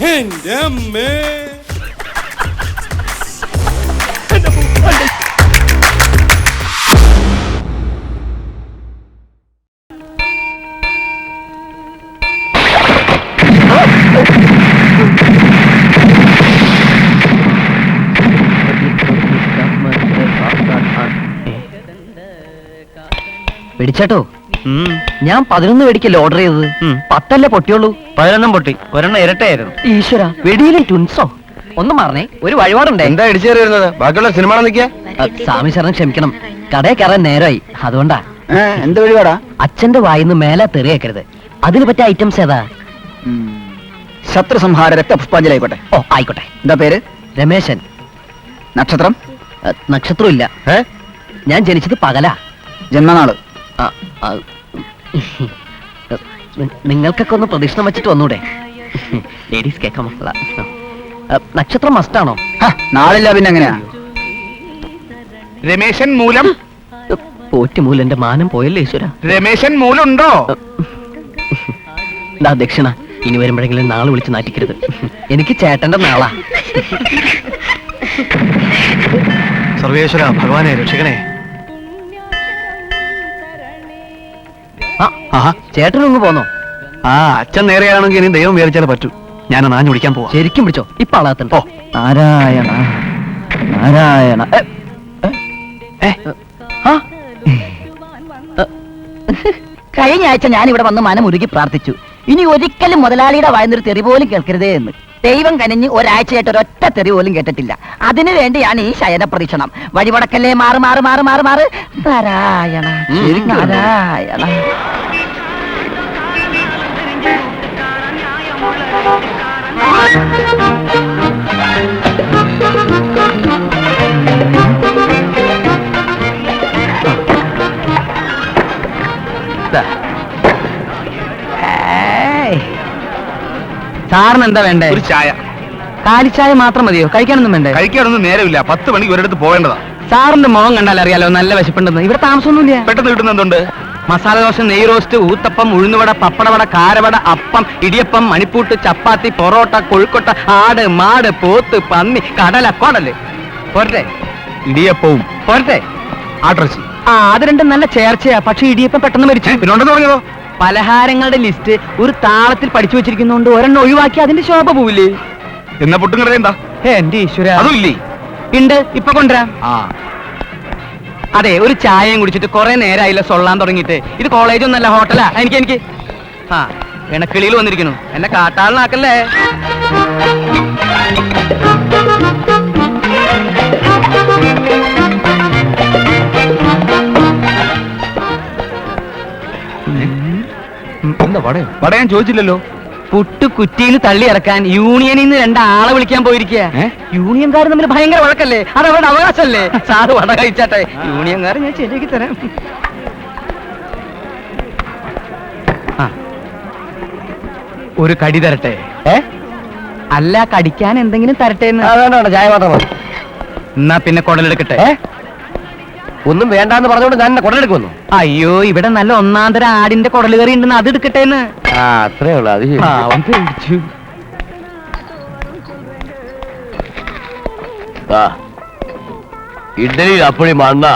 എന്റെ അമ്മേ പിടിച്ചേട്ടോ. ഞാൻ പതിനൊന്ന് വെടിക്കല്ലേ ഓർഡർ ചെയ്തത്? പത്തല്ലേ പൊട്ടിയുള്ളൂ? പതിനൊന്നും പൊട്ടി. ഒരെണ്ണം ഇരട്ടയായിരുന്നു. ഈശ്വര വെടിയിലെ ട്വിൻസോ ഒന്നും മാറണേ ഒരു വഴിപാടുണ്ടേ? എന്താ ഇടിച്ചു വരുന്നത് ബാക്കിയുള്ള സിനിമ സ്വാമി ശരണം ക്ഷമിക്കണം. കടയിൽ കയറാൻ നേരമായി അതുകൊണ്ടാ. എന്ത് വഴിപാടാ? അച്ഛന്റെ വായിന്ന് മേലെ തെറിയേക്കരുത്. അതിന് പറ്റിയ ഐറ്റംസ് ഏതാ? ശത്രു സംഹാര രക്തപുഷ്പാഞ്ജലിയായിക്കോട്ടെ ഓ ആയിക്കോട്ടെ. എന്താ പേര്? രമേശൻ. നക്ഷത്രം? നക്ഷത്രം ഇല്ല. ഏ? ഞാൻ ജനിച്ചത് പകലാ. ജന്മനാൾ. നിങ്ങൾക്കൊക്കെ ഒന്ന് പ്രദക്ഷിണം വെച്ചിട്ട് വന്നൂടെ. ലേഡീസ് കേൾക്കാൻ മക്കള നക്ഷത്രം മസ്റ്റാണോ നാളില്ല പിന്നെ എങ്ങനെയാ? രമേശൻ മൂലം? പോറ്റ് മൂലന്റെ മാനം പോയല്ലേ ഈശ്വര? രമേശൻ മൂലുണ്ടോ? ദാ ദക്ഷിണ ഇനി വരുമ്പോഴെങ്കിലും നാളെ വിളിച്ച് നാറ്റിക്കരുത്. എനിക്ക് ചേട്ടന്റെ നാളാ. സർവേശ്വര ഭഗവാനെ രക്ഷിക്കണേ. ആഹാ ചേട്ടനൊന്ന് പോന്നോ? ആ അച്ഛൻ നേരെയാണെങ്കിൽ ഇനി ദൈവം വിചാരിച്ചാലേ പറ്റൂ. ഞാൻ നാഞ്ഞു വിളിക്കാൻ പോവാ. ശരിക്കും പിടിച്ചോ? ഇപ്പൊ ആളാത്തണ്ടോ നാരായണ നാരായണ. കഴിഞ്ഞ ആഴ്ച ഞാൻ ഇവിടെ വന്ന് മനമുരുകി പ്രാർത്ഥിച്ചു. ഇനി ഒരിക്കലും മുതലാളിയുടെ വായന്നൊരു തെറി പോലും കേൾക്കരുതേ എന്ന്. ദൈവം കനിഞ്ഞ് ഒരാഴ്ചയായിട്ട് ഒരൊറ്റ തെറി പോലും കേട്ടിട്ടില്ല. അതിനു വേണ്ടിയാണ് ഈ ശയന പ്രതീക്ഷണം വഴിവടക്കല്ലേ? മാറ് മാറ് മാറ് മാറ് മാറ്. നാരായണ നാരായണ. സാറിന് എന്താ വേണ്ടേ? ഒരു ചായ. കാലിച്ചായ മാത്രം മതിയോ? കഴിക്കാനൊന്നും വേണ്ടേ? കഴിക്കാനൊന്നും നേരമില്ല. പത്ത് മണിക്ക് ഒരിടത്ത് പോവേണ്ടതാ. സാറിന്റെ മുഖം കണ്ടാൽ അറിയാലോ നല്ല വിശപ്പുണ്ടെന്ന്. ഇവിടെ താമസമൊന്നുമില്ല. പെട്ടെന്ന് കിട്ടുന്ന എന്തുണ്ട്? മസാല ദോശ നെയ് റോസ്റ്റ് ഊത്തപ്പം ഉഴുന്നുവട പപ്പടവട കാരവട അപ്പം ഇടിയപ്പം മണിപ്പൂട്ട് ചപ്പാത്തി പൊറോട്ട കൊഴുക്കൊട്ട ആട് മാട് പോത്ത് പന്നി കടല കൊടൽ. പോരട്ടെ? ഇടിയപ്പവും. പോരട്ടെ? അഡ്രസ് ആ അത് രണ്ടും നല്ല ചേർച്ചയാ. പക്ഷെ ഇടിയപ്പം പെട്ടെന്ന് മരിച്ചു. പിന്നെ ഉണ്ടെന്ന് പറഞ്ഞതോ പലഹാരങ്ങളുടെ ലിസ്റ്റ് ഒരു താളത്തിൽ പഠിച്ചു വെച്ചിരിക്കുന്നോണ്ട്. ഒരെണ്ണം ഒഴിവാക്കി അതിന്റെ ശോഭ പോവില്ലേ? എന്നാ പുട്ടും എന്താ? എന്റെ ഈശ്വര. അതും ഇല്ലേ? ഉണ്ട് ഇപ്പൊ കൊണ്ടുവരാം. ആ. അതെ ഒരു ചായയും കുടിച്ചിട്ട് കുറെ നേരമായില്ല സൊള്ളാൻ തുടങ്ങിയിട്ട്. ഇത് കോളേജ് ഒന്നല്ല ഹോട്ടലാ എനിക്ക് എനിക്ക്. ആ ഇണക്കിളിയിൽ വന്നിരിക്കുന്നു. എന്നെ കാട്ടാളനാക്കല്ലേ? എന്താ വടയോ? വട ഞാൻ ചോദിച്ചില്ലല്ലോ. പുട്ട് കുറ്റിയിൽ തള്ളി ഇറക്കാൻ യൂണിയനിൽ നിന്ന് രണ്ടാളെ വിളിക്കാൻ പോയിരിക്കുക? യൂണിയൻകാർ തമ്മിൽ ഭയങ്കര വഴക്കല്ലേ? അത് അവരുടെ അവകാശമല്ലേ സാറ് വട കഴിച്ചാട്ടെ. യൂണിയൻകാർ ഞാൻ ശരിയാക്കി തരാം. ഒരു കടി തരട്ടെ. ഏ? അല്ല കടിക്കാൻ എന്തെങ്കിലും തരട്ടെ എന്ന്. ചായ മാത്രം എന്നാ പിന്നെ കുടലെടുക്കട്ടെ? ഒന്നും വേണ്ടാന്ന് പറഞ്ഞോണ്ട് ഞാൻ കുടലെടുക്കുന്നു അയ്യോ ഇവിടെ നല്ല ഒന്നാന്തര ആടിന്റെ കുടൽ കറി ഉണ്ടെന്ന് അത് എടുക്കട്ടെ എന്ന് ആ അത്രേ ഉള്ളു അത് ശരി. പാവം പേടിച്ചു. ഇഡലി അപ്പഴി മണ്ണ?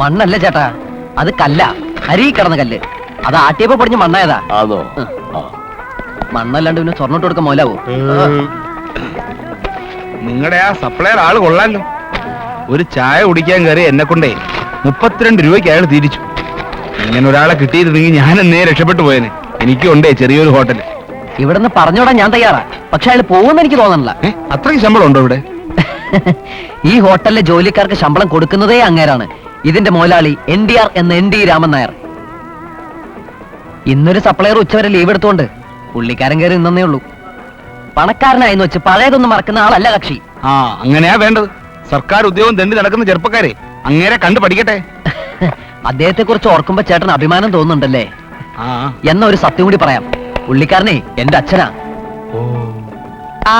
മണ്ണല്ല ചേട്ടാ അത് കല്ല അരി കിടന്ന കല്ല്. അത് ആട്ടിയപ്പോ പൊടിഞ്ഞ് മണ്ണായതാ. ആണോ മണ്ണല്ലാണ്ട് പിന്നെ സ്വർണോട്ട് കൊടുക്കാൻ മോലാവോ? നിങ്ങളുടെ ആ സപ്ലയർ ആൾ കൊള്ളാലോ. ഒരു ചായ കുടിക്കാൻ കയറി എന്നെ കൊണ്ടേ മുപ്പത്തിരണ്ട് രൂപയ്ക്ക് അയാൾ തിരിച്ചു. ഇങ്ങനെ ഒരാളെ കിട്ടിയിരുന്നെങ്കിൽ ഞാൻ എന്നേ രക്ഷപ്പെട്ടു പോയേനെ. എനിക്കും ഉണ്ടേ ചെറിയൊരു ഹോട്ടൽ. ഇവിടുന്ന് പറഞ്ഞോടാ ഞാൻ തയ്യാറാ. പക്ഷെ അയാൾ പോകുന്ന എനിക്ക് തോന്നണില്ല. ഏ അത്രയ്ക്ക് ശമ്പളം ഉണ്ടോ ഇവിടെ? ഈ ഹോട്ടലിലെ ജോലിക്കാർക്ക് ശമ്പളം കൊടുക്കുന്നതേ അങ്ങേരാണ്. ഇതിന്റെ മോലാളി എൻ ഡി ആർ എന്ന എൻ ഡി രാമൻ നായർ. ഇന്നൊരു സപ്ലയർ ഉച്ചവരെ ലീവ് എടുത്തോണ്ട് പുള്ളിക്കാരൻ കയറി നിന്നേ ഉള്ളൂ. പണക്കാരനായെന്ന് വെച്ച് പഴയതൊന്നും മറക്കുന്ന ആളല്ല കക്ഷി. ആ അങ്ങനെയാ വേണ്ടത്. സർക്കാർ ഉദ്യോഗം തെണ്ടി നടക്കുന്ന ചെറുപ്പക്കാരെ അങ്ങേരെ കണ്ടു പഠിക്കട്ടെ. അദ്ദേഹത്തെ കുറിച്ച് ഓർക്കുമ്പോ ചേട്ടൻ അഭിമാനം തോന്നുന്നുണ്ടല്ലേ? ആ. എന്ന ഒരു സത്യം കൂടി പറയാം. പുള്ളിക്കാരനെ എന്റെ അച്ഛനാ. ആ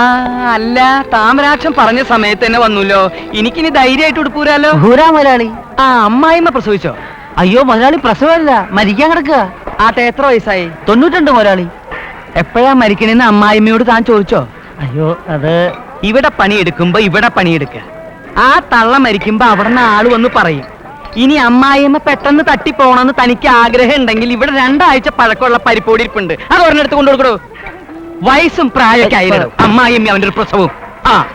അല്ല താമരാക്ഷം പറഞ്ഞ സമയത്ത് തന്നെ വന്നല്ലോ. എനിക്കിനി ധൈര്യമായിട്ട് ഉടുപ്പൂരാലോ ഹൂരാ മുതലാളി. ആ അമ്മായിമ്മ പ്രസവിച്ചോ? അയ്യോ മുതലാളി പ്രസവല്ല മരിക്കാൻ കിടക്കുക ആട്ടെ എത്ര വയസ്സായി? തൊണ്ണൂറ്റുണ്ട് മുതലാളി. എപ്പോഴാ മരിക്കണെന്ന് അമ്മായിമ്മയോട് താൻ ചോദിച്ചോ? അയ്യോ അത് ഇവിടെ പണിയെടുക്കുമ്പോ ഇവിടെ പണിയെടുക്കുക ആ തള്ള മരിക്കുമ്പോ അവിടുന്ന് ആൾ വന്ന് പറയും ഇനി അമ്മായിമ്മ പെട്ടെന്ന് തട്ടിപ്പോണെന്ന് തനിക്ക് ആഗ്രഹം ഉണ്ടെങ്കിൽ ഇവിടെ രണ്ടാഴ്ച പഴക്കമുള്ള പരിപ്പോടി ഇരിപ്പുണ്ട്. അത് ഒരെണ്ണെടുത്ത് കൊണ്ടു കൊടുക്കണോ വയസ്സും പ്രായമൊക്കെ ആയിരുന്നു അമ്മായിയമ്മ അവന്റെ ഒരു പ്രസവവും. ആ.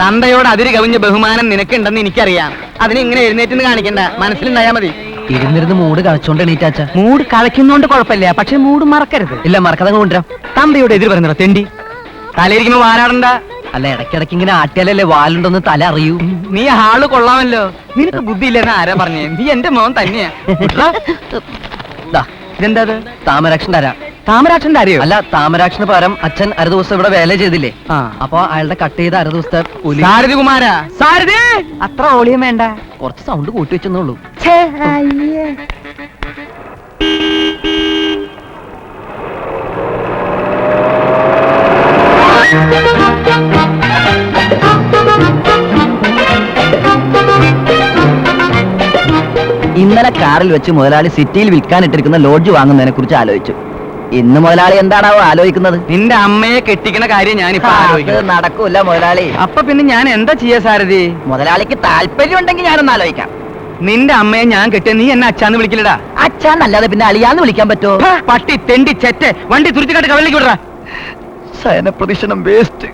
തന്തയോട് അതിര് കവിഞ്ഞ ബഹുമാനം നിനക്കുണ്ടെന്ന് എനിക്കറിയാം. അതിന് ഇങ്ങനെ എഴുന്നേറ്റെന്ന് കാണിക്കണ്ട. മനസ്സിലുണ്ടായാ മതി. ഇരുന്നിരുന്ന് മൂട് കളിച്ചോണ്ട് എണീറ്റാച്ച. മൂട് കളിക്കുന്നോണ്ട് കുഴപ്പമില്ല. പക്ഷെ മൂട് മറക്കരുത്. ഇല്ല മറക്കതങ്ങ് കൊണ്ടുവരാം. തന്തയോട് എതിര് പറഞ്ഞോ തെണ്ടി. തലയിരിക്കുമ്പോ വാരാടണ്ട അല്ല ഇടയ്ക്കിടയ്ക്ക് ഇങ്ങനെ ആട്ടിയാലല്ലേ വാലുണ്ടെന്ന് തല അറിയൂ? നീ ആൾ കൊള്ളാമല്ലോ. നിനക്ക് ബുദ്ധിയില്ലെന്ന് ആരാ പറഞ്ഞേ? നീ എന്റെ മോൻ തന്നെയാ. ഇതെന്താ താമരാക്ഷന്റെ താമരാക്ഷൻ തരാം താമരാക്ഷന്റെ അറിയോ അല്ല താമരാക്ഷന് പകരം അച്ഛൻ അര ദിവസം ഇവിടെ വേല ചെയ്തില്ലേ. അപ്പൊ അയാളുടെ കട്ട് ചെയ്ത അര ദിവസത്തെ കൂലി സാരഥി കുമാര. സാരഥി! അത്ര ഓളിയും വേണ്ട. കുറച്ച് സൗണ്ട് കൂട്ടി വെച്ചെന്നുള്ളൂ ഇന്നലെ കാറിൽ വെച്ച് മുതലാളി സിറ്റിയിൽ വിൽക്കാനിട്ടിരിക്കുന്ന ലോഡ്ജ് വാങ്ങുന്നതിനെ കുറിച്ച് ആലോചിച്ചു. ഇന്ന് മുതലാളി എന്താണാവോ ആലോചിക്കുന്നത്? നിന്റെ അമ്മയെ കെട്ടിക്കുന്ന കാര്യം ഞാൻ നടക്കൂല മുതലാളി. അപ്പൊ പിന്നെ ഞാൻ എന്താ ചെയ്യാ സാരഥി? മുതലാളിക്ക് താല്പര്യം ഉണ്ടെങ്കിൽ ഞാനൊന്ന് ആലോചിക്കാം. നിന്റെ അമ്മയെ ഞാൻ കെട്ടിയ നീ എന്നെ അച്ഛാന്ന് വിളിക്കില്ലടാ അച്ഛാന്നല്ലാതെ പിന്നെ അളിയാന്ന് വിളിക്കാൻ പറ്റുമോ? പട്ടി തെണ്ടി ചെറ്റ് വണ്ടി തുരുത്തിക്കാട്ട് കവലിലേക്ക് വിടറ. ശയന പ്രദീക്ഷണം വേസ്റ്റ്.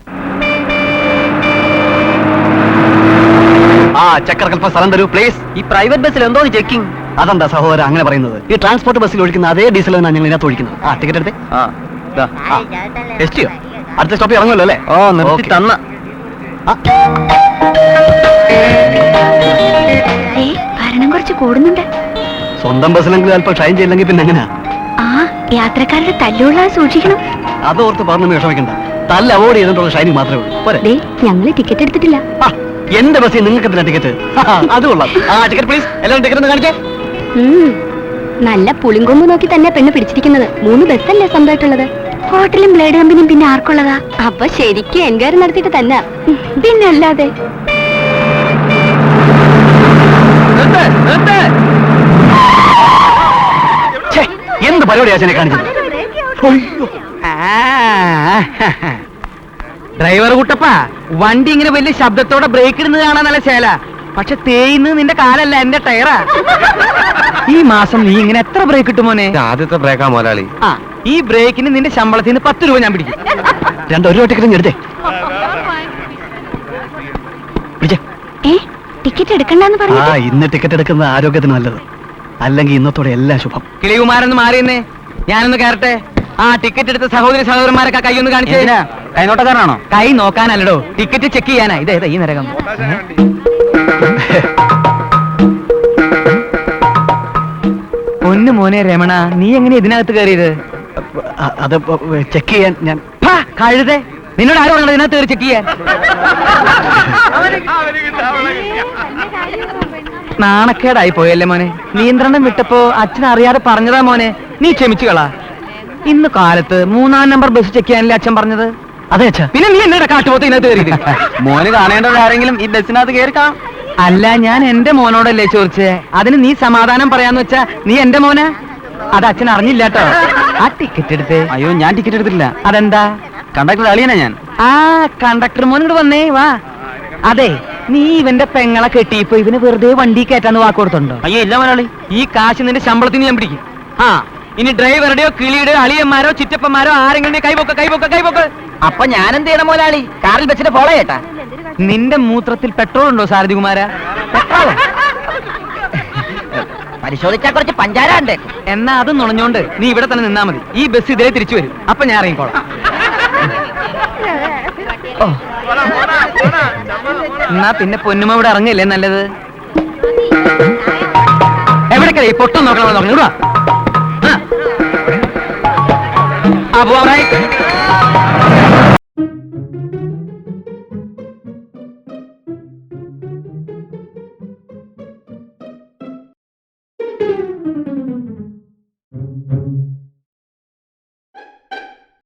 ആ ചക്കരക്കൽപ്പ സ്ഥലം തരൂ പ്ലീസ് ഈ പ്രൈവറ്റ് ബസ്സിൽ എന്തോ ചെക്കിംഗ് അതെന്താ സഹോദര അങ്ങനെ പറയുന്നത്? ഈ ട്രാൻസ്പോർട്ട് ബസ്സിൽ ഒഴിക്കുന്ന അതേ ഡീസൽ തന്നെ ഞങ്ങൾ ഇതിനകത്ത് ഒഴിക്കുന്നത്. ആ ടിക്കറ്റ് എടുത്തേ. ആ എസ് ടിയോ അടുത്ത സ്റ്റോപ്പിൽ ഇറങ്ങുമല്ലോ അല്ലേ? ഓ നിർത്തി തന്ന. ഭരണം കുറച്ച് കൂടുന്നുണ്ട്. സ്വന്തം ബസ്സിലെങ്കിലും അല്പം ഷൈൻ ചെയ്യില്ലെങ്കിൽ പിന്നെ എങ്ങനെയാ? ആ യാത്രക്കാരുടെ തല്ലുള്ള സൂക്ഷിക്കണം. അതോർത്ത് ഓർത്ത് പറഞ്ഞു വിഷമിക്കണ്ട. തല്ല അവോയ്ഡ് ചെയ്തിട്ടുള്ള ഷൈനിങ് മാത്രമേ ഉള്ളൂ. ഞങ്ങൾ ടിക്കറ്റ് എടുത്തിട്ടില്ല. ആ, എന്റെ ബസ്സിൽ നിങ്ങൾക്ക് എന്തിനാ ടിക്കറ്റ് അത് കൊള്ളാം. ആ ടിക്കറ്റ് പ്ലീസ് എല്ലാവരും ടിക്കറ്റ് ഒന്ന് കാണിച്ചേ. ഉം. നല്ല പുളിങ്കൊമ്പ് നോക്കി തന്നെ പെണ്ണ് പിടിച്ചിരിക്കുന്നത്. മൂന്ന് ബസ്സല്ലേ സ്വന്തമായിട്ടുള്ളത്. ഹോട്ടലും ബ്ലേഡ് കമ്പനിയും പിന്നെ ആർക്കുള്ളതാ? അപ്പൊ ശരിക്കും എൻക്വയറി നടത്തിയിട്ട് തന്നെ. പിന്നെ അല്ലാതെ നിർത്ത്, നിർത്ത്. ഛേ, എന്ത് പരിപാടിയാ അച്ഛനെ കാണിച്ചത്? ആ, ഡ്രൈവർ കുട്ടപ്പാ വണ്ടി ഇങ്ങനെ വലിയ ശബ്ദത്തോടെ ബ്രേക്ക് ഇടുന്നത് കാണാൻ നല്ല ശേല. പക്ഷെ തേയുന്നത് നിന്റെ കാലല്ല എന്റെ ടയറാ ഈ മാസം നീ ഇങ്ങനെ എത്ര ബ്രേക്ക് ഇട്ടു മോനെ? ആദ്യത്തെ ബ്രേക്കാ മുതലാളി ആ ഈ ബ്രേക്കിന് നിന്റെ ശമ്പളത്തിൽ നിന്ന് പത്ത് രൂപ ഞാൻ പിടിക്കും. രണ്ട് ഒരു ടിക്കറ്റ് എടുത്തേ. പിടിച്ചേ. ഏ ടിക്കറ്റ് എടുക്കണ്ടെന്ന് ആ പറഞ്ഞു ഇന്ന് ടിക്കറ്റ് എടുക്കുന്നത് ആരോഗ്യത്തിന് നല്ലത്. അല്ലെങ്കിൽ ഇന്നത്തോടെ എല്ലാം ശുഭം. കിളികുമാരൊന്ന് മാറിയെന്നേ. ഞാനൊന്ന് കയറട്ടെ? ആ ടിക്കറ്റ് എടുത്ത സഹോദരി സഹോദരന്മാരൊക്കെ കൈ ഒന്ന് കാണിച്ചേ. കൈ നോട്ടക്കാരനാണോ കൈ നോക്കാനല്ലടോ. ടിക്കറ്റ് ചെക്ക് ചെയ്യാനാ. ഇതേ ഈ നരകം. പൊന്നു മോനെ രമണ നീ എങ്ങനെ ഇതിനകത്ത് കയറിയത്? അത് ചെക്ക് ചെയ്യാൻ ഞാൻ കഴുതേ. നിന്നോട് ആരോ പറഞ്ഞത് ഇതിനകത്ത് കയറി ചെക്ക് ചെയ്യാൻ? നാണക്കേടായി പോയല്ലേ മോനെ. നിയന്ത്രണം വിട്ടപ്പോ അച്ഛൻ അറിയാതെ പറഞ്ഞതാ മോനെ. നീ ക്ഷമിച്ചു കളാ ഇന്ന് കാലത്ത് മൂന്നാം നമ്പർ ബസ് ചെക്ക് ചെയ്യാനല്ലേ അച്ഛൻ പറഞ്ഞത്? അതെ അച്ഛാ. പിന്നെ നീ എന്നെ കാട്ടുപോത്ത് ഇതിനകത്ത് കയറി മോന് കാണേണ്ടത് ആരെങ്കിലും ഈ ബസ്സിനകത്ത് കയറി കാണാം. അല്ല ഞാൻ എന്റെ മോനോടല്ലേ ചോദിച്ചേ? അതിന് നീ സമാധാനം പറയാന്ന് വെച്ചാ നീ എന്റെ മോനെ? അത് അച്ഛൻ അറിഞ്ഞില്ല കേട്ടോ. ആ ടിക്കറ്റ് എടുത്ത്. അയ്യോ ഞാൻ ടിക്കറ്റ് എടുത്തിട്ടില്ല. അതെന്താ? കണ്ടക്ടർ അളിയനാ ഞാൻ. ആ കണ്ടക്ടർ മോൻ ഇങ്ങോട്ട് വന്നേ വാ. അതെ നീ ഇവന്റെ പെങ്ങളെ കെട്ടിയപ്പോ ഇവന് വെറുതെ വണ്ടി കയറ്റാന്ന് വാക്ക് കൊടുത്തുണ്ടോ? അയ്യോ ഇല്ല മലയാളി ഈ കാശ് നിന്റെ ശമ്പളത്തിന് ഞാൻ പിടിക്കും. ആ. ഇനി ഡ്രൈവറുടെയോ കിളിയുടെയോ അളിയന്മാരോ ചിറ്റപ്പന്മാരോ ആരെങ്കിലും കൈപോക്ക് കൈപോക്ക് കൈപോക്ക്. അപ്പൊ ഞാൻ എന്ത് ചെയ്യണം മുതലാളി കാറിൽ വെച്ചിട്ട് ഫോളോ ചെയ്യട്ടാ നിന്റെ മൂത്രത്തിൽ പെട്രോൾ ഉണ്ടോ സാരഥി കുമാര പരിശോധിച്ചാ കുറച്ച് പഞ്ചാര ഉണ്ട് എന്നാ അത് നുണഞ്ഞോണ്ട് നീ ഇവിടെ തന്നെ നിന്നാ മതി. ഈ ബസ് ഇതേ തിരിച്ചു വരും. അപ്പൊ ഞാൻ ഇറങ്ങിക്കോളാം. എന്നാ പിന്നെ പൊന്നുമ ഇവിടെ ഇറങ്ങില്ലേ നല്ലത്? എവിടേക്കല്ലേ പൊട്ടം നോക്കണം നോക്കണം Abu Amai,